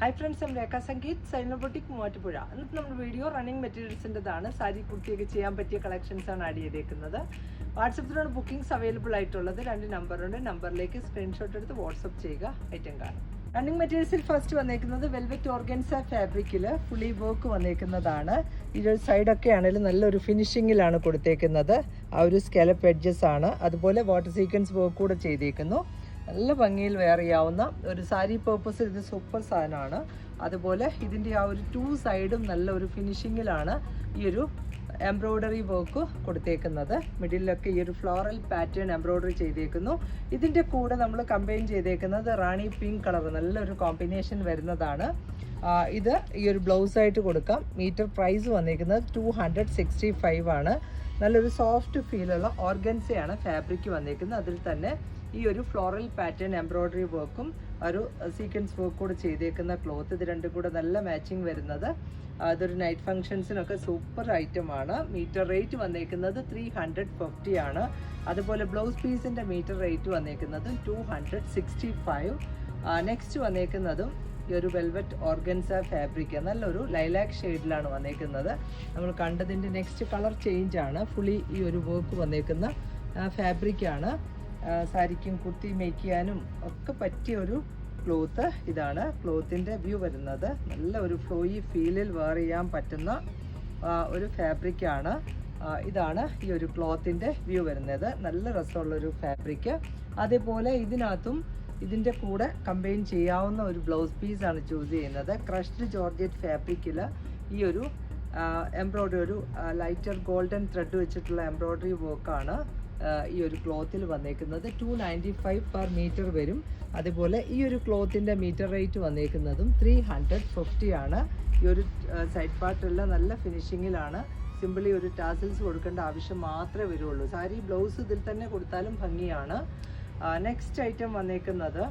Hi friends M Rekha Sangeeth സൈനോബോട്ടിക് Muvattupuzha ഇന്നത്തെ നമ്മുടെ video running മെറ്റീരിയൽസിന്റെതാണ് സാരി കുർത്തിയൊക്കെ ചെയ്യാൻ പറ്റിയ കളക്ഷൻസാണ് ആഡ് ചെയ്തേക്കുന്നത്. വാട്സപ്പിലാണ് ബുക്കിംഗ്സ് അവൈലബിൾ ആയിട്ടുള്ളത്. രണ്ട് നമ്പറുണ്ട് നമ്പറിലേക്ക് സ്ക്രീൻഷോട്ട് എടുത്ത് വാട്സപ്പ് ചെയ്യുക. ഐറ്റം കാണും. റണ്ണിങ് മെറ്റീരിയൽസിൽ ഫസ്റ്റ് വന്നേക്കുന്നത് വെൽവെറ്റ് ഓർഗൻസ ഫാബ്രിക്കിൽ ഫുള്ളി വർക്ക് വന്നേക്കുന്നതാണ്. ഇതൊരു സൈഡൊക്കെ ആണെങ്കിലും നല്ലൊരു ഫിനിഷിങ്ങിലാണ് കൊടുത്തേക്കുന്നത്. ആ ഒരു സ്കെലപ്പ് എഡ്ജസ് ആണ്. അതുപോലെ വാട്ടർ സീക്വൻസ് വർക്ക് കൂടെ ചെയ്തേക്കുന്നു. നല്ല ഭംഗിയിൽ വെയർ ചെയ്യാവുന്ന ഒരു സാരി പേർപ്പസിൽ ഇത് സൂപ്പർ സാധനമാണ്. അതുപോലെ ഇതിന്റെ ആ ഒരു ടു സൈഡും നല്ല ഒരു ഫിനിഷിങ്ങിലാണ് ഈ ഒരു എംബ്രോയ്ഡറി വർക്ക് കൊടുത്തേക്കുന്നത്. മിഡിലൊക്കെ ഈ ഒരു ഫ്ലോറൽ പാറ്റേൺ എംബ്രോയ്ഡറി ചെയ്തേക്കുന്നു. ഇതിന്റെ കൂടെ നമ്മൾ കമ്പൈൻ ചെയ്തേക്കുന്നത് റാണി പിങ്ക് കളർ നല്ലൊരു കോമ്പിനേഷൻ വരുന്നതാണ്. ഇത് ഈ ഒരു ബ്ലൗസ് ആയിട്ട് കൊടുക്കാം. മീറ്റർ പ്രൈസ് വന്നിരിക്കുന്നത് ടു ഹൺഡ്രഡ് സിക്സ്റ്റി ഫൈവ് ആണ്. നല്ലൊരു സോഫ്റ്റ് ഫീലുള്ള ഓർഗൻസയാണ് ഫാബ്രിക് വന്നിരിക്കുന്നത് അതിൽ തന്നെ ഈ ഒരു ഫ്ലോറൽ പാറ്റേൺ എംബ്രോയ്ഡറി വർക്കും ഒരു സീക്വൻസ് വർക്ക് കൂടെ ചെയ്തേക്കുന്ന ക്ലോത്ത് ഇത് രണ്ടും കൂടെ നല്ല മാച്ചിങ് വരുന്നത്. അതൊരു നൈറ്റ് ഫംഗ്ഷൻസിനൊക്കെ സൂപ്പർ ഐറ്റം ആണ്. മീറ്റർ റേറ്റ് വന്നേക്കുന്നത് ത്രീ ഹൺഡ്രഡ് ഫിഫ്റ്റി ആണ്. അതുപോലെ ബ്ലൗസ് പീസിന്റെ മീറ്റർ റേറ്റ് വന്നേക്കുന്നത് two hundred sixty five next വന്നേക്കുന്നതും ഈ ഒരു വെൽവെറ്റ് ഓർഗൻസ ഫാബ്രിക് നല്ലൊരു ലൈലാക്ക് ഷെയ്ഡിലാണ് വന്നേക്കുന്നത്. നമ്മൾ കണ്ടതിന്റെ നെക്സ്റ്റ് കളർ ചേഞ്ച് ആണ്. ഫുള്ളി ഈ ഒരു വർക്ക് വന്നേക്കുന്ന ഫാബ്രിക്കാണ് സാരിക്കും കുർത്തി മേക്ക് ഒക്കെ പറ്റിയ ഒരു ക്ലോത്ത് ഇതാണ്. ക്ലോത്തിന്റെ വ്യൂ വരുന്നത് നല്ല ഒരു ഫ്ലോയി ഫീലിൽ വെയർ ചെയ്യാൻ പറ്റുന്ന ഒരു ഫാബ്രിക്കാണ് ഇതാണ് ഈ ഒരു ക്ലോത്തിന്റെ വ്യൂ വരുന്നത്. നല്ല രസമുള്ളൊരു ഫാബ്രിക് അതേപോലെ ഇതിനകത്തും ഇതിന്റെ കൂടെ കമ്പൈൻ ചെയ്യാവുന്ന ഒരു ബ്ലൗസ് പീസാണ് ചൂസ് ചെയ്യുന്നത്. ക്രഷ്ഡ് ജോർജറ്റ് ഫാബ്രിക്കിൽ ഈ ഒരു എംബ്രോയ്ഡറി ഒരു ലൈറ്റർ ഗോൾഡൻ ത്രെഡ് വെച്ചിട്ടുള്ള എംബ്രോയ്ഡറി വർക്കാണ് ഈ ഒരു ക്ലോത്തിൽ വന്നേക്കുന്നത് two ninety five per metre വരും. അതുപോലെ ഈ ഒരു ക്ലോത്തിന്റെ മീറ്റർ റേറ്റ് വന്നേക്കുന്നതും ത്രീ ഹൺഡ്രഡ് ഫിഫ്റ്റി ആണ്. ഈ ഒരു സൈഡ് പാർട്ടെല്ലാം നല്ല ഫിനിഷിങ്ങിലാണ് സിമ്പിളി ഒരു ടാസിൽസ് കൊടുക്കേണ്ട ആവശ്യം മാത്രമേ വരുള്ളൂ. സാരി ബ്ലൗസ് ഇതിൽ തന്നെ കൊടുത്താലും ഭംഗിയാണ്. നെക്സ്റ്റ് ഐറ്റം വന്നേക്കുന്നത്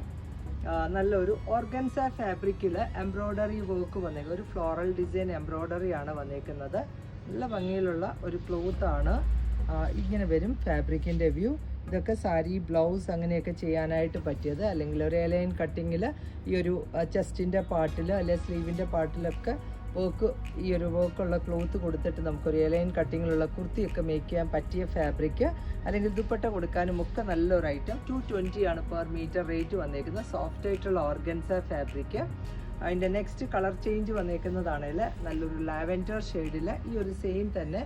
നല്ലൊരു ഓർഗൻസ ഫാബ്രിക്കിൽ എംബ്രോയ്ഡറി വർക്ക് വന്നേക്കുന്നത്. ഒരു ഫ്ലോറൽ ഡിസൈൻ എംബ്രോയ്ഡറി ആണ് വന്നേക്കുന്നത്. നല്ല ഭംഗിയിലുള്ള ഒരു ക്ലോത്ത് ആണ്. ഇങ്ങനെ വരും ഫാബ്രിക്കിന്റെ വ്യൂ. ഇതൊക്കെ സാരി ബ്ലൗസ് അങ്ങനെയൊക്കെ ചെയ്യാനായിട്ട് പറ്റിയത്. അല്ലെങ്കിൽ ഒരു എലൈൻ കട്ടിങ്ങിൽ ഈ ഒരു ചെസ്റ്റിന്റെ പാർട്ടിൽ അല്ലെങ്കിൽ സ്ലീവിന്റെ പാർട്ടിലൊക്കെ വർക്ക് ഈ ഒരു വർക്കുള്ള ക്ലോത്ത് കൊടുത്തിട്ട് നമുക്കൊരു എലൈൻ കട്ടിങ്ങിലുള്ള കുർത്തിയൊക്കെ മേക്ക് ചെയ്യാൻ പറ്റിയ ഫാബ്രിക് അല്ലെങ്കിൽ ദുപ്പട്ട കൊടുക്കാനും ഒക്കെ നല്ലൊരു ഐറ്റം ടു ട്വന്റി ആണ് പെർ മീറ്റർ റേറ്റ് വന്നേക്കുന്നത്. സോഫ്റ്റ് ആയിട്ടുള്ള ഓർഗൻസ ഫാബ്രിക് അതിന്റെ നെക്സ്റ്റ് കളർ ചേഞ്ച് വന്നേക്കുന്നതാണെങ്കിൽ നല്ലൊരു ലാവൻഡർ ഷെയ്ഡിൽ ഈ ഒരു സെയിം തന്നെ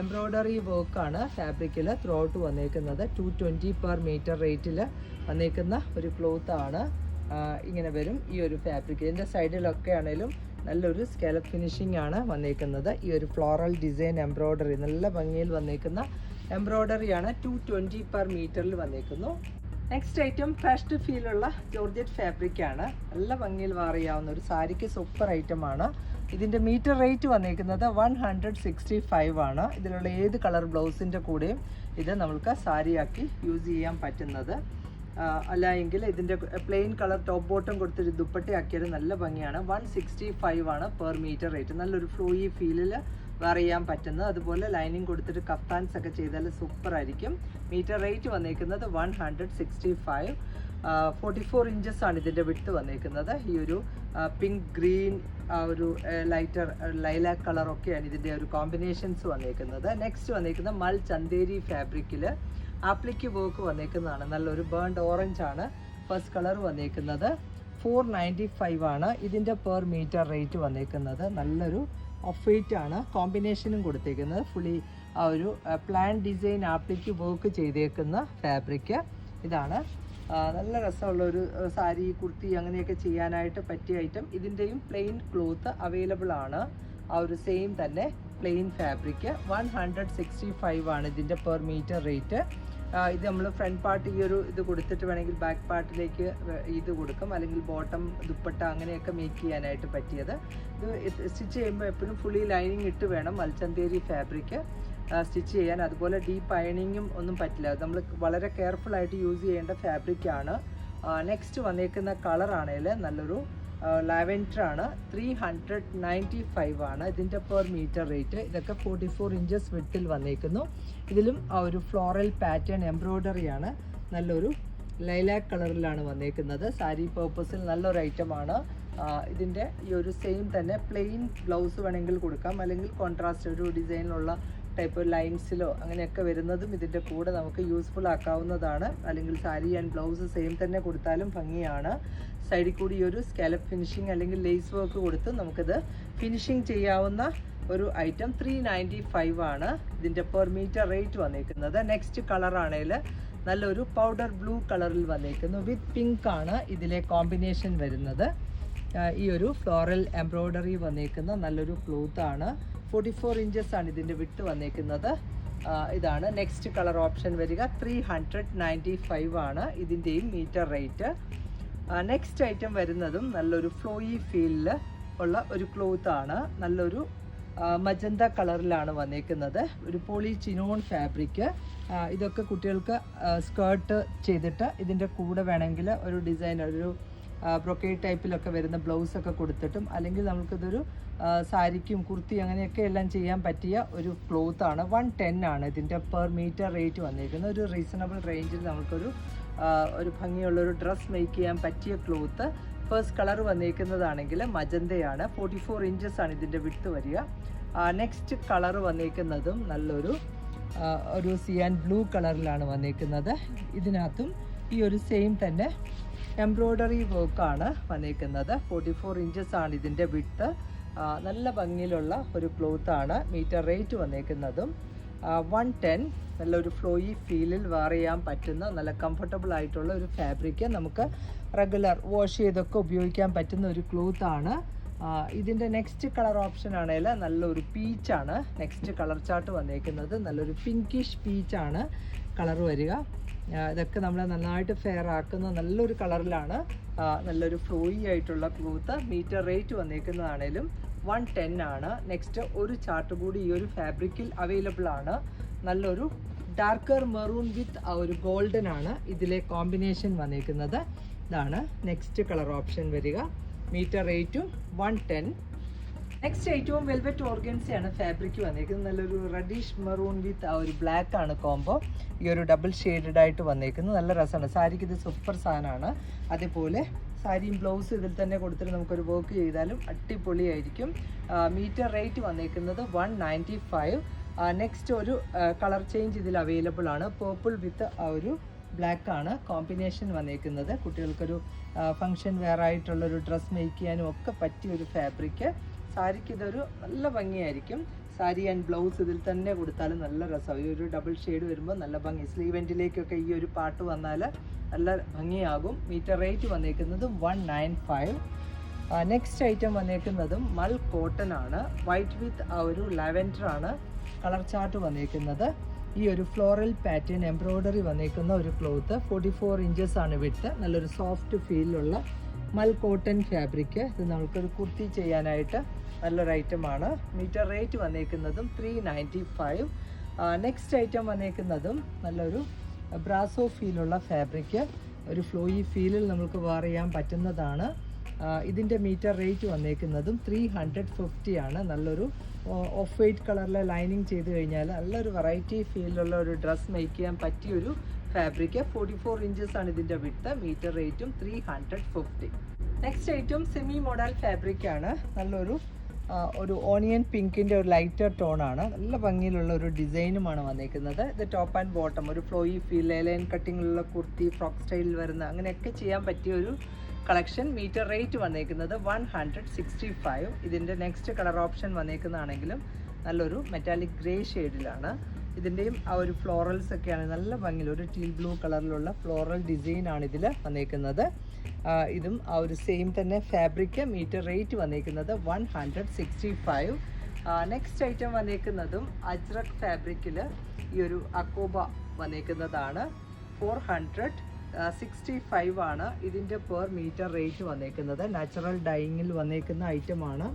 എംബ്രോയ്ഡറി വർക്കാണ് ഫാബ്രിക്കിൽ ത്രൂ ഔട്ട് വന്നേക്കുന്നത്. ടു ട്വന്റി പെർ മീറ്റർ റേറ്റിൽ വന്നേക്കുന്ന ഒരു ക്ലോത്ത് ആണ് ഇങ്ങനെ വരും ഈ ഒരു ഫാബ്രിക് ഇതിന്റെ സൈഡിലൊക്കെ ആണെങ്കിലും നല്ലൊരു സ്കാലപ്പ് ഫിനിഷിംഗ് ആണ് വന്നേക്കുന്നത്. ഈ ഒരു ഫ്ലോറൽ ഡിസൈൻ എംബ്രോയ്ഡറി നല്ല ഭംഗിയിൽ വന്നേക്കുന്ന എംബ്രോയ്ഡറി ആണ് ടു ട്വന്റി പെർ മീറ്ററിൽ വന്നേക്കുന്നു. നെക്സ്റ്റ് ഐറ്റം ഫസ്റ്റ് ഫീലുള്ള ജോർജറ്റ് ഫാബ്രിക് ആണ്. നല്ല ഭംഗിയിൽ വാറിയാവുന്ന ഒരു സാരിക്ക് സൂപ്പർ ഐറ്റം ആണ്. ഇതിന്റെ മീറ്റർ റേറ്റ് വന്നിരിക്കുന്നത് വൺ ഹൺഡ്രഡ് സിക്സ്റ്റി ഫൈവ് ആണ്. ഇതിലുള്ള ഏത് കളർ ബ്ലൗസിന്റെ കൂടെയും ഇത് നമുക്ക് സാരിയാക്കി യൂസ് ചെയ്യാൻ പറ്റുന്നത്. അല്ല എങ്കിൽ ഇതിന്റെ പ്ലെയിൻ കളർ ടോപ്പ് ബോട്ടം കൊടുത്തൊരു ദുപ്പട്ടയാക്കിയത് നല്ല ഭംഗിയാണ്. വൺ സിക്സ്റ്റി ഫൈവ് ആണ് പെർ മീറ്റർ റേറ്റ്. നല്ലൊരു ഫ്ലോയി ഫീലിൽ വെയർ ചെയ്യാൻ പറ്റുന്നത്. അതുപോലെ ലൈനിങ് കൊടുത്തിട്ട് കഫ്താൻസ് ഒക്കെ ചെയ്താൽ സൂപ്പർ ആയിരിക്കും മീറ്റർ റേറ്റ് വന്നേക്കുന്നത് one hundred sixty five. Forty four inches ആണ് ഇതിന്റെ വിട്ട് വന്നേക്കുന്നത്. ഈ ഒരു പിങ്ക് ഗ്രീൻ ആ ഒരു ലൈറ്റർ ലൈലാക്ക് കളറൊക്കെയാണ് ഇതിന്റെ ഒരു കോമ്പിനേഷൻസ് വന്നേക്കുന്നത്. നെക്സ്റ്റ് വന്നേക്കുന്ന മൾ ചന്തേരി ഫാബ്രിക്കിൽ ആപ്ലിക്ക് വർക്ക് വന്നേക്കുന്നതാണ്. നല്ലൊരു ബേൺഡ് ഓറഞ്ച് ആണ്. ഫസ്റ്റ് കളർ വന്നേക്കുന്നത്. ഫോർ നയന്റി ഫൈവ് ആണ്. ഇതിന്റെ പെർ മീറ്റർ റേറ്റ് വന്നേക്കുന്നത്. നല്ലൊരു ഓഫ് വൈറ്റ് ആണ് കോമ്പിനേഷനും കൊടുത്തേക്കുന്നത്. ഫുള്ളി ആ ഒരു പ്ലാൻ ഡിസൈൻ ആപ്ലിക്ക് വർക്ക് ചെയ്തേക്കുന്ന ഫാബ്രിക് ഇതാണ്. നല്ല രസമുള്ള ഒരു സാരി കുർത്തി അങ്ങനെയൊക്കെ ചെയ്യാനായിട്ട് പറ്റിയ ഐറ്റം ഇതിന്റെയും പ്ലെയിൻ ക്ലോത്ത് അവൈലബിൾ ആണ്. ആ ഒരു സെയിം തന്നെ plain fabric one hundred sixty five ആണ് ഇതിന്റെ പെർ മീറ്റർ റേറ്റ് ഇത് നമ്മൾ ഫ്രണ്ട് പാർട്ട് ഈ ഒരു ഇത് കൊടുത്തിട്ട് വേണമെങ്കിൽ ബാക്ക് പാർട്ടിലേക്ക് ഇത് കൊടുക്കും. അല്ലെങ്കിൽ ബോട്ടം ദുപ്പട്ട അങ്ങനെയൊക്കെ മേക്ക് ചെയ്യാനായിട്ട് പറ്റിയത്. ഇത് സ്റ്റിച്ച് ചെയ്യുമ്പോൾ എപ്പോഴും ഫുള്ളി ലൈനിങ് ഇട്ട് വേണം മൽച്ചന്തേരി ഫാബ്രിക് സ്റ്റിച്ച് ചെയ്യാൻ. അതുപോലെ ഡീപ്പ് അയണിങ്ങും ഒന്നും പറ്റില്ല. നമ്മൾ വളരെ കെയർഫുൾ ആയിട്ട് യൂസ് ചെയ്യേണ്ട ഫാബ്രിക്കാണ് നെക്സ്റ്റ് വന്നേക്കുന്ന കളറാണേൽ നല്ലൊരു ലാവൻഡർ ആണ്. ത്രീ ഹൺഡ്രഡ് നയന്റി ഫൈവ് ആണ്. ഇതിന്റെ പെർ മീറ്റർ റേറ്റ് ഇതൊക്കെ ഫോർട്ടി ഫോർ ഇഞ്ചസ് വിട്ടിൽ വന്നേക്കുന്നു. ഇതിലും ആ ഒരു ഫ്ലോറൽ പാറ്റേൺ എംബ്രോയ്ഡറി ആണ്. നല്ലൊരു ലൈലാക്ക് കളറിലാണ് വന്നേക്കുന്നത്. സാരി പേർപ്പസിൽ നല്ലൊരു ഐറ്റമാണ് ഇതിന്റെ ഈ ഒരു സെയിം തന്നെ പ്ലെയിൻ ബ്ലൗസ് വേണമെങ്കിൽ കൊടുക്കാം. അല്ലെങ്കിൽ കോൺട്രാസ്റ്റ് ഒരു ഡിസൈനിലുള്ള ടൈപ്പ് ലൈൻസിലോ അങ്ങനെയൊക്കെ വരുന്നതും ഇതിന്റെ കൂടെ നമുക്ക് യൂസ്ഫുൾ ആക്കാവുന്നതാണ്. അല്ലെങ്കിൽ സാരി ആൻഡ് ബ്ലൗസ് സെയിം തന്നെ കൊടുത്താലും ഭംഗിയാണ്. സൈഡിൽ കൂടി ഒരു സ്കാലപ്പ് ഫിനിഷിങ് അല്ലെങ്കിൽ ലേസ് വർക്ക് കൊടുത്ത് നമുക്കിത് ഫിനിഷിങ് ചെയ്യാവുന്ന ഒരു ഐറ്റം ത്രീ നയന്റി ഫൈവ് ആണ്. ഇതിന്റെ പെർ മീറ്റർ റേറ്റ് വന്നിരിക്കുന്നത് നെക്സ്റ്റ് കളർ ആണെങ്കിൽ നല്ലൊരു പൗഡർ ബ്ലൂ കളറിൽ വന്നിരിക്കുന്നു വിത്ത് പിങ്ക് ആണ് ഇതിലെ കോമ്പിനേഷൻ വരുന്നത്. ഈ ഒരു ഫ്ലോറൽ എംബ്രോയ്ഡറി വന്നിരിക്കുന്ന നല്ലൊരു ക്ലോത്ത് ആണ്. ഫോർട്ടി ഫോർ ഇഞ്ചസ് ആണ് ഇതിന്റെ വിട്ട് വന്നേക്കുന്നത്. ഇതാണ് നെക്സ്റ്റ് കളർ ഓപ്ഷൻ വരിക. ത്രീ ഹൺഡ്രഡ് നയന്റി ഫൈവ് ആണ് ഇതിന്റെയും മീറ്റർ റേറ്റ് നെക്സ്റ്റ് ഐറ്റം വരുന്നതും നല്ലൊരു ഫ്ലോയി ഫീലിൽ ഉള്ള ഒരു ക്ലോത്ത് ആണ്. നല്ലൊരു മജന്ത കളറിലാണ് വന്നേക്കുന്നത്. ഒരു പോളി ചിനോൺ ഫാബ്രിക് ഇതൊക്കെ കുട്ടികൾക്ക് സ്കേർട്ട് ചെയ്തിട്ട് ഇതിന്റെ കൂടെ വേണമെങ്കിൽ ഒരു ഡിസൈൻ ഒരു ബ്രൊക്കേഡ് ടൈപ്പിലൊക്കെ വരുന്ന ബ്ലൗസ് ഒക്കെ കൊടുത്തിട്ടും അല്ലെങ്കിൽ നമുക്കിതൊരു സാരിക്കും കുർത്തി അങ്ങനെയൊക്കെ എല്ലാം ചെയ്യാൻ പറ്റിയ ഒരു ക്ലോത്ത് ആണ്. വൺ ടെൻ ആണ് ഇതിന്റെ പെർ മീറ്റർ റേറ്റ് വന്നിരിക്കുന്നത്. ഒരു റീസണബിൾ റേഞ്ചിൽ നമുക്കൊരു ഒരു ഭംഗിയുള്ളൊരു ഡ്രസ്സ് മേക്ക് ചെയ്യാൻ പറ്റിയ ക്ലോത്ത് ഫസ്റ്റ് കളർ വന്നിരിക്കുന്നതാണെങ്കിൽ മജന്തയാണ്. ഫോർട്ടി ഫോർ ഇഞ്ചസ് ആണ് ഇതിന്റെ വിട്ട് വരിക. നെക്സ്റ്റ് കളർ വന്നിരിക്കുന്നതും നല്ലൊരു ഒരു സിയാൻ ബ്ലൂ കളറിലാണ് വന്നിരിക്കുന്നത്. ഇതിനകത്തും ഈ ഒരു സെയിം തന്നെ എംബ്രോയ്ഡറി വർക്കാണ് വന്നിരിക്കുന്നത്. ഫോർട്ടി ഫോർ ഇഞ്ചസ് ആണ് ഇതിന്റെ വിട്ട് നല്ല ഭംഗിയിലുള്ള ഒരു ക്ലോത്ത് ആണ്. മീറ്റർ റേറ്റ് വന്നിരിക്കുന്നതും. വൺ ടെൻ നല്ലൊരു ഫ്ലോയി ഫീലിൽ വെയർ ചെയ്യാൻ പറ്റുന്ന നല്ല കംഫർട്ടബിൾ ആയിട്ടുള്ള ഒരു ഫാബ്രിക് നമുക്ക് റെഗുലർ വാഷ് ചെയ്തൊക്കെ ഉപയോഗിക്കാൻ പറ്റുന്ന ഒരു ക്ലോത്ത് ആണ്. ആ, ഇതിന്റെ നെക്സ്റ്റ് കളർ ഓപ്ഷൻ ആണെങ്കിൽ നല്ലൊരു പീച്ചാണ് നെക്സ്റ്റ് കളർ ചാർട്ട് വന്നേക്കുന്നത് നല്ലൊരു പിങ്കിഷ് പീച്ചാണ് കളർ വരിക. ഇതൊക്കെ നമ്മൾ നന്നായിട്ട് ഫെയർ ആക്കുന്ന നല്ലൊരു കളറിലാണ് നല്ലൊരു ഫ്ലോയി ആയിട്ടുള്ള ക്ലോത്ത് മീറ്റർ റേറ്റ് വന്നേക്കുന്നതാണേലും വൺ ടെൻ ആണ്. നെക്സ്റ്റ് ഒരു ചാർട്ട് കൂടി ഈ ഒരു ഫാബ്രിക്കിൽ അവൈലബിൾ ആണ്. നല്ലൊരു ഡാർക്കർ മെറൂൺ വിത്ത് ആ ഒരു ഗോൾഡൻ ആണ് ഇതിലെ കോമ്പിനേഷൻ വന്നേക്കുന്നത്. ഇതാണ് നെക്സ്റ്റ് കളർ ഓപ്ഷൻ വരിക. മീറ്റർ റേറ്റും വൺ ടെൻ നെക്സ്റ്റ് ഏറ്റവും വെൽവെറ്റ് ഓർഗൻസി ആണ് ഫാബ്രിക് വന്നിരിക്കുന്നത് നല്ലൊരു റെഡിഷ് മെറൂൺ വിത്ത് ആ ഒരു ബ്ലാക്ക് ആണ് കോംബോ ഈ ഒരു ഡബിൾ ഷെയ്ഡഡ് ആയിട്ട് വന്നിരിക്കുന്നത് നല്ല രസമാണ്. സാരിക്ക് ഇത് സൂപ്പർ സാധനമാണ്. അതേപോലെ സാരിയും ബ്ലൗസ് ഇതിൽ തന്നെ കൊടുത്തിട്ട് നമുക്കൊരു വർക്ക് ചെയ്താലും അടിപൊളിയായിരിക്കും. മീറ്റർ റേറ്റ് വന്നിരിക്കുന്നത് വൺ നയന്റി ഫൈവ് നെക്സ്റ്റ് ഒരു കളർ ചേഞ്ച് ഇതിൽ അവൈലബിൾ ആണ്. പേർപ്പിൾ വിത്ത് ഒരു ബ്ലാക്ക് ആണ് കോമ്പിനേഷൻ വന്നേക്കുന്നത്. കുട്ടികൾക്കൊരു ഫങ്ഷൻ വെയർ ആയിട്ടുള്ളൊരു ഡ്രസ്സ് മേക്ക് ചെയ്യാനും ഒക്കെ പറ്റിയ ഒരു ഫാബ്രിക് സാരിക്ക് ഇതൊരു നല്ല ഭംഗിയായിരിക്കും. സാരി ആൻഡ് ബ്ലൗസ് ഇതിൽ തന്നെ കൊടുത്താലും നല്ല രസമാണ് ഈ ഒരു ഡബിൾ ഷെയ്ഡ് വരുമ്പോൾ നല്ല ഭംഗി. സ്ലീവെന്റിലേക്കൊക്കെ ഈ ഒരു പാട്ട് വന്നാൽ നല്ല ഭംഗിയാകും. മീറ്റർ റേറ്റ് വന്നേക്കുന്നത് one nine five next item വന്നേക്കുന്നതും മൾ cotton ആണ്. വൈറ്റ് വിത്ത് ആ ഒരു ലാവൻഡർ ആണ് കളർ ചാർട്ട് വന്നേക്കുന്നത്. ഈ ഒരു ഫ്ലോറൽ പാറ്റേൺ എംബ്രോയ്ഡറി വന്നേക്കുന്ന ഒരു ക്ലോത്ത് ഫോർട്ടി ഫോർ ഇഞ്ചസ് ആണ് വിട്ട് നല്ലൊരു സോഫ്റ്റ് ഫീലുള്ള മൽ കോട്ടൺ ഫാബ്രിക് ഇത് നമുക്കൊരു കുർത്തി ചെയ്യാനായിട്ട് നല്ലൊരു ഐറ്റമാണ് metre rate വന്നേക്കുന്നതും three ninety five next item വന്നേക്കുന്നതും നല്ലൊരു ബ്രാസോ ഫീലുള്ള ഫാബ്രിക് ഒരു ഫ്ലോയി ഫീലിൽ നമുക്ക് വാർ ചെയ്യാൻ പറ്റുന്നതാണ്. ഇതിന്റെ മീറ്റർ റേറ്റ് വന്നേക്കുന്നതും ത്രീ ഹൺഡ്രഡ് ഫിഫ്റ്റി ആണ്. നല്ലൊരു ഓഫ് വൈറ്റ് കളറിലെ ലൈനിങ് ചെയ്ത് കഴിഞ്ഞാൽ നല്ലൊരു വെറൈറ്റി ഫീലിലുള്ള ഒരു ഡ്രസ്സ് മേക്ക് ചെയ്യാൻ പറ്റിയൊരു ഫാബ്രിക് ഫോർട്ടി ഫോർ ഇഞ്ചസ് ആണ് ഇതിന്റെ വിട്ട് മീറ്റർ റേറ്റും three hundred fifty next item semi model fabric ആണ്. നല്ലൊരു ഒരു ഓണിയൻ പിങ്കിന്റെ ഒരു ലൈറ്റർ ടോൺ ആണ്. നല്ല ഭംഗിയിലുള്ള ഒരു ഡിസൈനുമാണ് വന്നിരിക്കുന്നത് ഇത് ടോപ്പ് ആൻഡ് ബോട്ടം ഒരു ഫ്ലോയി ഫീൽ ലൈൻ കട്ടിങ്ങിലുള്ള കുർത്തി ഫ്രോക്ക് സ്റ്റൈലിൽ വരുന്ന അങ്ങനെയൊക്കെ ചെയ്യാൻ പറ്റിയ ഒരു കളക്ഷൻ മീറ്റർ റേറ്റ് വന്നിരിക്കുന്നത് വൺ ഹൺഡ്രഡ് സിക്സ്റ്റി ഫൈവ് ഇതിന്റെ നെക്സ്റ്റ് കളർ ഓപ്ഷൻ വന്നിരിക്കുന്നതാണെങ്കിലും നല്ലൊരു മെറ്റാലിക് ഗ്രേ ഷെയ്ഡിലാണ് ഇതിന്റെയും ആ ഒരു ഫ്ലോറൽസ് ഒക്കെയാണ് നല്ല ഭംഗിയിൽ ഒരു ടീൽ ബ്ലൂ കളറിലുള്ള ഫ്ലോറൽ ഡിസൈനാണ് ഇതിൽ വന്നേക്കുന്നത്. ആ, ഇതും ആ ഒരു സെയിം തന്നെ ഫാബ്രിക് മീറ്റർ റേറ്റ് വന്നേക്കുന്നത് one hundred sixty five next item വന്നേക്കുന്നതും ajrak ഫാബ്രിക്കിൽ ഈ ഒരു അക്കോബ വന്നേക്കുന്നതാണ് ഫോർ ഹൺഡ്രഡ് സിക്സ്റ്റി ഫൈവ് ആണ്. ഇതിന്റെ പെർ മീറ്റർ റേറ്റ് വന്നേക്കുന്നത്. നാച്ചുറൽ ഡൈയിങ്ങിൽ വന്നേക്കുന്ന ഐറ്റമാണ്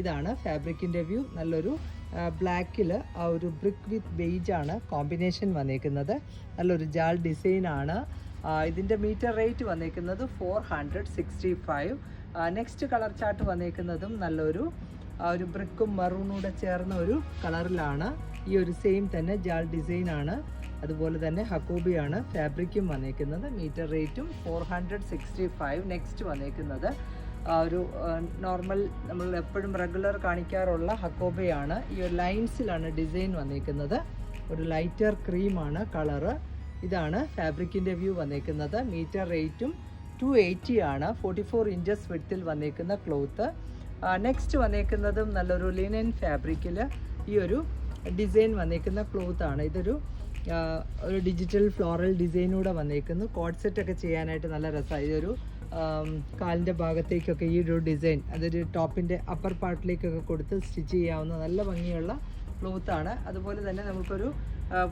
ഇതാണ് ഫാബ്രിക്കിന്റെ വ്യൂ നല്ലൊരു ബ്ലാക്കിൽ ആ ഒരു ബ്രിക്ക് വിത്ത് ബെയ്ജ് ആണ്. കോമ്പിനേഷൻ വന്നേക്കുന്നത്. നല്ലൊരു ജാൾ ആ, ഇതിന്റെ മീറ്റർ റേറ്റ് വന്നേക്കുന്നത് four hundred sixty five. Next colour chart വന്നേക്കുന്നതും നല്ലൊരു ഒരു ബ്രിക്കും മറൂണൂടെ ചേർന്ന ഒരു കളറിലാണ്. ഈ ഒരു സെയിം തന്നെ ജാൾ ഡിസൈൻ ആണ്. അതുപോലെ തന്നെ ഹക്കോബിയാണ് ഫാബ്രിക്കും വന്നേക്കുന്നത്. മീറ്റർ റേറ്റും four hundred sixty five next വന്നേക്കുന്നത്. ഒരു നോർമൽ നമ്മൾ എപ്പോഴും റെഗുലർ കാണിക്കാറുള്ള ഹക്കോബയാണ്. ഈ ഒരു ലൈൻസിലാണ് ഡിസൈൻ വന്നേക്കുന്നത്. ഒരു ലൈറ്റർ ക്രീമാണ് കളറ്. ഇതാണ് ഫാബ്രിക്കിന്റെ വ്യൂ വന്നേക്കുന്നത്. മീറ്റർ റേറ്റും ടു എയ്റ്റി ആണ്. ഫോർട്ടി ഫോർ ഇഞ്ചസ് വിട്ടിൽ വന്നേക്കുന്ന ക്ലോത്ത് നെക്സ്റ്റ് വന്നേക്കുന്നതും നല്ലൊരു ലിനൻ ഫാബ്രിക്കിൽ ഈ ഒരു ഡിസൈൻ വന്നേക്കുന്ന ക്ലോത്ത് ആണ്. ഇതൊരു ഒരു ഡിജിറ്റൽ ഫ്ലോറൽ ഡിസൈനൂടെ വന്നേക്കുന്നു. കോഡ് സെറ്റ് ഒക്കെ ചെയ്യാനായിട്ട് നല്ല രസമാണ് ഇതൊരു കാലിന്റെ ഭാഗത്തേക്കൊക്കെ ഈ ഒരു ഡിസൈൻ അതൊരു ടോപ്പിന്റെ അപ്പർ പാർട്ടിലേക്കൊക്കെ കൊടുത്ത് സ്റ്റിച്ച് ചെയ്യാവുന്ന നല്ല ഭംഗിയുള്ള ക്ലോത്താണ് അതുപോലെ തന്നെ നമുക്കൊരു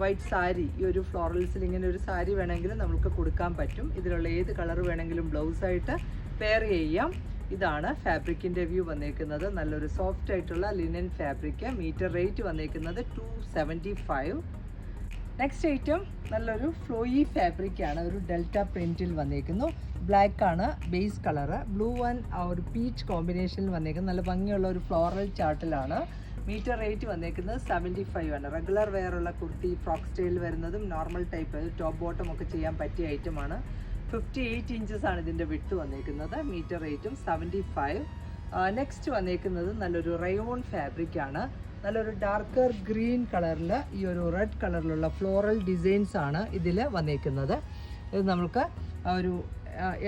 വൈറ്റ് സാരി ഈ ഒരു ഫ്ലോറൽസിൽ ഇങ്ങനെ ഒരു സാരി വേണമെങ്കിലും നമുക്ക് കൊടുക്കാൻ പറ്റും. ഇതിലുള്ള ഏത് കളർ വേണമെങ്കിലും ബ്ലൗസായിട്ട് പെയർ ചെയ്യാം. ഇതാണ് ഫാബ്രിക്കിന്റെ വ്യൂ വന്നേക്കുന്നത്. നല്ലൊരു സോഫ്റ്റ് ആയിട്ടുള്ള ലിനൻ ഫാബ്രിക് മീറ്റർ റേറ്റ് വന്നേക്കുന്നത് two seventy five next item നല്ലൊരു ഫ്ലോയി ഫാബ്രിക് ആണ്. ഒരു ഡെൽറ്റ പ്രിന്റിൽ വന്നേക്കുന്നു. ബ്ലാക്ക് ആണ് ബേസ് കളറ് ബ്ലൂ ആൻഡ് ആ ഒരു പീച്ച് കോമ്പിനേഷനിൽ വന്നേക്കുന്നത് നല്ല ഭംഗിയുള്ള ഒരു ഫ്ലോറൽ ചാർട്ടിലാണ് മീറ്റർ റേറ്റ് വന്നേക്കുന്നത് സെവന്റി ഫൈവ് ആണ്. റെഗുലർ വെയർ ഉള്ള കുർത്തി ഫ്രോക്ക് സ്റ്റൈൽ വരുന്നതും നോർമൽ ടൈപ്പ് ടോപ്പ് ബോട്ടം ഒക്കെ ചെയ്യാൻ പറ്റിയ ഐറ്റമാണ് ഫിഫ്റ്റി എയ്റ്റ് ഇഞ്ചസ് ആണ് ഇതിന്റെ വിട്ട് വന്നേക്കുന്നത്. മീറ്റർ റേറ്റും സെവന്റി ഫൈവ് നെക്സ്റ്റ് വന്നേക്കുന്നത് നല്ലൊരു റയോൺ ഫാബ്രിക് ആണ്. നല്ലൊരു ഡാർക്കർ ഗ്രീൻ കളറിൽ ഈ ഒരു റെഡ് കളറിലുള്ള ഫ്ലോറൽ ഡിസൈൻസ് ആണ് ഇതിൽ വന്നേക്കുന്നത്. ഇത് നമുക്ക് ഒരു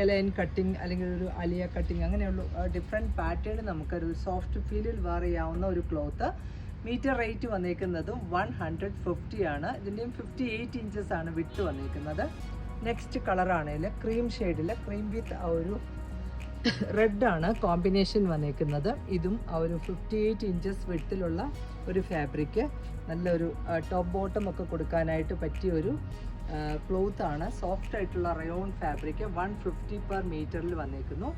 എലൈൻ കട്ടിങ് അല്ലെങ്കിൽ ഒരു അലിയ കട്ടിങ് അങ്ങനെയുള്ള ഡിഫറെന്റ് പാറ്റേൺ നമുക്കൊരു സോഫ്റ്റ് ഫീലിൽ വെയർ ചെയ്യാവുന്ന ഒരു ക്ലോത്ത് മീറ്റർ റേറ്റ് വന്നേക്കുന്നതും വൺ ഹൺഡ്രഡ് ഫിഫ്റ്റി ആണ്. ഇതിന്റെയും ഫിഫ്റ്റി എയ്റ്റ് ഇഞ്ചസ് ആണ് വിട്ട് വന്നേക്കുന്നത്. നെക്സ്റ്റ് കളറാണെങ്കിൽ ക്രീം ഷെയ്ഡിൽ ക്രീം വിത്ത് ആ ഒരു റെഡ് ആണ് കോമ്പിനേഷൻ വന്നേക്കുന്നത്. ഇതും ആ ഒരു ഫിഫ്റ്റി എയ്റ്റ് ഇഞ്ചസ് വിട്ടിലുള്ള ഒരു ഫാബ്രിക് നല്ലൊരു ടോപ്പ് ബോട്ടം ഒക്കെ കൊടുക്കാനായിട്ട് പറ്റിയ ഒരു ക്ലോത്ത് ആണ്. സോഫ്റ്റ് ആയിട്ടുള്ള rayon fabric one fifty per മീറ്ററിൽ വന്നേക്കുന്നു.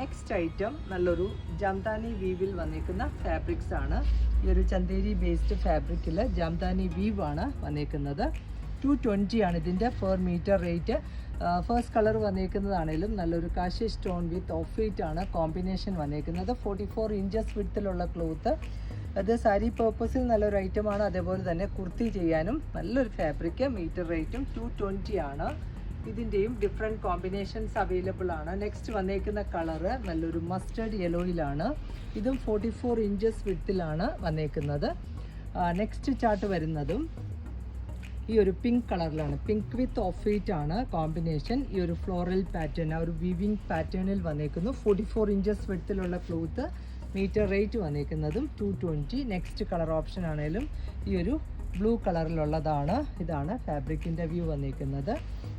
നെക്സ്റ്റ് ഐറ്റം നല്ലൊരു ജംതാനി വീവിൽ വന്നേക്കുന്ന ഫാബ്രിക്സ് ആണ്. ഈ ഒരു ചന്തേരി ബേസ്ഡ് ഫാബ്രിക്കിൽ ജംതാനി വീവ് ആണ് വന്നേക്കുന്നത്. ടു ട്വന്റി ആണ് ഇതിന്റെ per metre rate first colour വന്നേക്കുന്നതാണേലും നല്ലൊരു Kashi stone with off white ആണ്. കോമ്പിനേഷൻ വന്നേക്കുന്നത്. ഫോർട്ടി ഫോർ ഇഞ്ചസ് വിഡ്ത്തിലുള്ള ക്ലോത്ത് അത് സാരി പേർപ്പസിൽ നല്ലൊരു ഐറ്റമാണ് അതേപോലെ തന്നെ കുർത്തി ചെയ്യാനും നല്ലൊരു ഫാബ്രിക് മീറ്റർ റേറ്റും ടു ട്വന്റി ആണ്. ഇതിന്റെയും ഡിഫറെന്റ് കോമ്പിനേഷൻസ് അവൈലബിൾ ആണ്. നെക്സ്റ്റ് വന്നേക്കുന്ന കളറ് നല്ലൊരു മസ്റ്റേർഡ് യെലോയിലാണ് ഇതും ഫോർട്ടി ഫോർ ഇഞ്ചസ് വിത്തിലാണ് വന്നേക്കുന്നത്. നെക്സ്റ്റ് ചാർട്ട് വരുന്നതും ഈ ഒരു പിങ്ക് കളറിലാണ് പിങ്ക് വിത്ത് ഓഫ് വൈറ്റ് ആണ് കോമ്പിനേഷൻ ഈ ഒരു ഫ്ലോറൽ പാറ്റേൺ ആ ഒരു വിവിങ് പാറ്റേണിൽ വന്നേക്കുന്നു. ഫോർട്ടി ഫോർ ഇഞ്ചസ് വെടുത്തിലുള്ള cloth metre rate വന്നിരിക്കുന്നതും two twenty next colour option ആണെങ്കിലും ഈ ഒരു ബ്ലൂ കളറിലുള്ളതാണ് ഇതാണ് ഫാബ്രിക്കിന്റെ വ്യൂ വന്നിരിക്കുന്നത്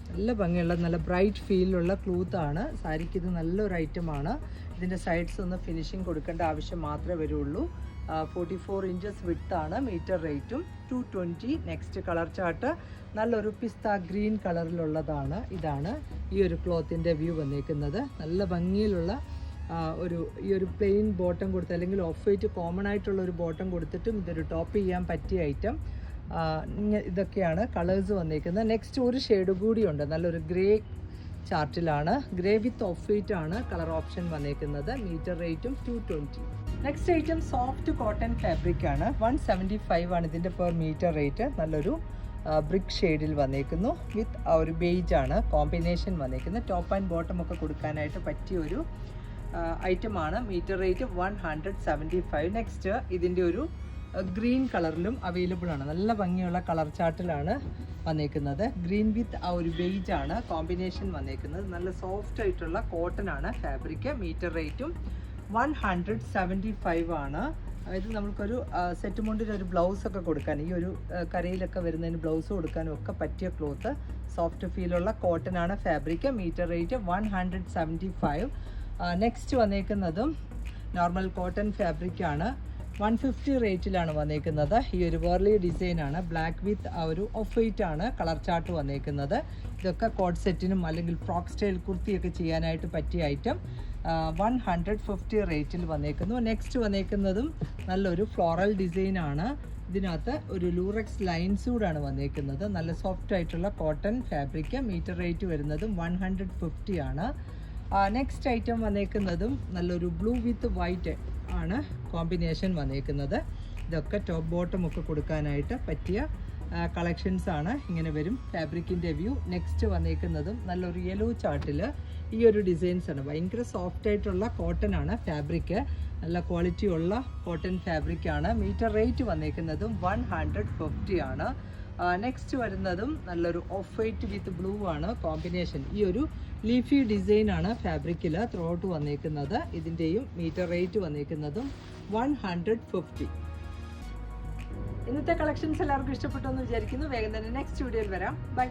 നല്ല ഭംഗിയുള്ള നല്ല ബ്രൈറ്റ് ഫീലുള്ള ക്ലൂത്ത് ആണ്. സാരിക്ക് ഇത് നല്ലൊരു ഐറ്റമാണ് ഇതിന്റെ സൈഡ്സ് ഒന്ന് ഫിനിഷിങ് കൊടുക്കേണ്ട ആവശ്യം മാത്രമേ വരുള്ളൂ. ഫോർട്ടി ഫോർ ഇഞ്ചസ് വിട്ടാണ് മീറ്റർ റേറ്റും. Two twenty next colour chart നല്ലൊരു പിസ്ത ഗ്രീൻ കളറിലുള്ളതാണ് ഇതാണ് ഈ ഒരു ക്ലോത്തിന്റെ വ്യൂ വന്നിരിക്കുന്നത് നല്ല ഭംഗിയിലുള്ള ഒരു ഈ ഒരു പ്ലെയിൻ ബോട്ടം കൊടുത്ത് അല്ലെങ്കിൽ ഓഫ് വൈറ്റ് കോമൺ ആയിട്ടുള്ള ഒരു ബോട്ടം കൊടുത്തിട്ടും ഇതൊരു ടോപ്പ് ചെയ്യാൻ പറ്റിയ ഐറ്റം ഇതൊക്കെയാണ് കളേഴ്സ് വന്നിരിക്കുന്നത്. നെക്സ്റ്റ് ഒരു ഷെയ്ഡ് കൂടിയുണ്ട് നല്ലൊരു ഗ്രേ ചാർട്ടിലാണ്. ഗ്രേ വിത്ത് ഓഫ് വൈറ്റ് ആണ് കളർ ഓപ്ഷൻ വന്നിരിക്കുന്നത്. മീറ്റർ റേറ്റും two twenty next item soft cotton fabric ആണ്. വൺ സെവന്റി ഫൈവ് ആണ് ഇതിന്റെ പെർ മീറ്റർ റേറ്റ് നല്ലൊരു ബ്രിക്ക് ഷെയ്ഡിൽ വന്നേക്കുന്നു വിത്ത് ഒരു ബേജ് ആണ്. കോമ്പിനേഷൻ വന്നേക്കുന്നത് ടോപ്പ് ആൻഡ് ബോട്ടം ഒക്കെ കൊടുക്കാനായിട്ട് പറ്റിയ ഒരു ഐറ്റമാണ് metre rate one hundred seventy five next ഇതിന്റെ ഒരു ഗ്രീൻ കളറിലും അവൈലബിൾ ആണ്. നല്ല ഭംഗിയുള്ള കളർ ചാർട്ടിലാണ് വന്നേക്കുന്നത്. ഗ്രീൻ വിത്ത് ആ ഒരു ബെയ്ജ് ആണ് കോമ്പിനേഷൻ വന്നേക്കുന്നത്. നല്ല സോഫ്റ്റ് ആയിട്ടുള്ള കോട്ടൺ ആണ് ഫാബ്രിക് മീറ്റർ റേറ്റും വൺ ഹൺഡ്രഡ് സെവന്റി ഫൈവ് ആണ്. അതായത് നമുക്കൊരു സെറ്റ് മുണ്ടിന്റെ ഒരു ബ്ലൗസ് ഒക്കെ കൊടുക്കാൻ ഈ ഒരു കരയിലൊക്കെ വരുന്നതിന് ബ്ലൗസ് കൊടുക്കാനും ഒക്കെ പറ്റിയ ക്ലോത്ത് സോഫ്റ്റ് ഫീലുള്ള കോട്ടൺ ആണ് fabric metre rate one hundred seventy five next വന്നേക്കുന്നതും normal cotton fabric ആണ്. വൺ ഫിഫ്റ്റി റേറ്റിലാണ് വന്നേക്കുന്നത്. ഈ ഒരു വേർലി ഡിസൈനാണ് ബ്ലാക്ക് വിത്ത് ആ ഒരു ഓഫ് വൈറ്റ് ആണ് കളർ ചാർട്ട് വന്നേക്കുന്നത്. ഇതൊക്കെ കോഡ് സെറ്റിനും അല്ലെങ്കിൽ ഫ്രോക്ക് സ്റ്റൈൽ കുർത്തിയൊക്കെ ചെയ്യാനായിട്ട് പറ്റിയ ഐറ്റം വൺ ഹൺഡ്രഡ് ഫിഫ്റ്റി റേറ്റിൽ വന്നേക്കുന്നു. നെക്സ്റ്റ് വന്നേക്കുന്നതും നല്ലൊരു ഫ്ലോറൽ ഡിസൈനാണ് ഇതിനകത്ത് ഒരു ലൂറക്സ് ലൈൻസ് കൂടാണ് വന്നേക്കുന്നത്. നല്ല സോഫ്റ്റ് ആയിട്ടുള്ള കോട്ടൺ ഫാബ്രിക് മീറ്റർ റേറ്റ് വരുന്നതും വൺ ഹൺഡ്രഡ് ഫിഫ്റ്റി ആണ്. നെക്സ്റ്റ് ഐറ്റം വന്നേക്കുന്നതും നല്ലൊരു ബ്ലൂ വിത്ത് വൈറ്റ് ആണ് കോമ്പിനേഷൻ വന്നേക്കുന്നത്. ഇതൊക്കെ ടോപ്പ് ബോട്ടം ഒക്കെ കൊടുക്കാനായിട്ട് പറ്റിയ കളക്ഷൻസ് ആണ്. ഇങ്ങനെ വരും. ഫാബ്രിക്കിന്റെ വ്യൂ നെക്സ്റ്റ് വന്നേക്കുന്നതും നല്ലൊരു യെല്ലോ ചാർട്ടിൽ ഈ ഒരു ഡിസൈൻസ് ആണ്. ഭയങ്കര സോഫ്റ്റ് ആയിട്ടുള്ള കോട്ടൺ ആണ് ഫാബ്രിക് നല്ല ക്വാളിറ്റി ഉള്ള കോട്ടൺ ഫാബ്രിക് ആണ്. മീറ്റർ റേറ്റ് വന്നേക്കുന്നതും വൺ ഹൺഡ്രഡ് ഫിഫ്റ്റി ആണ്. നെക്സ്റ്റ് വരുന്നതും നല്ലൊരു ഓഫ് വൈറ്റ് വിത്ത് ബ്ലൂ ആണ് കോമ്പിനേഷൻ ഈ ഒരു ലീഫി ഡിസൈൻ ആണ് ഫാബ്രിക്കിൽ ത്രൂ ഔട്ട് വന്നേക്കുന്നത്. ഇതിന്റെയും മീറ്റർ റേറ്റ് വന്നേക്കുന്നതും വൺ ഹൺഡ്രഡ് ഫിഫ്റ്റി ഇന്നത്തെ കളക്ഷൻസ് എല്ലാവർക്കും ഇഷ്ടപ്പെട്ടു എന്ന് വിചാരിക്കുന്നു. വേഗം തന്നെ നെക്സ്റ്റ് വീഡിയോയിൽ വരാം. ബൈ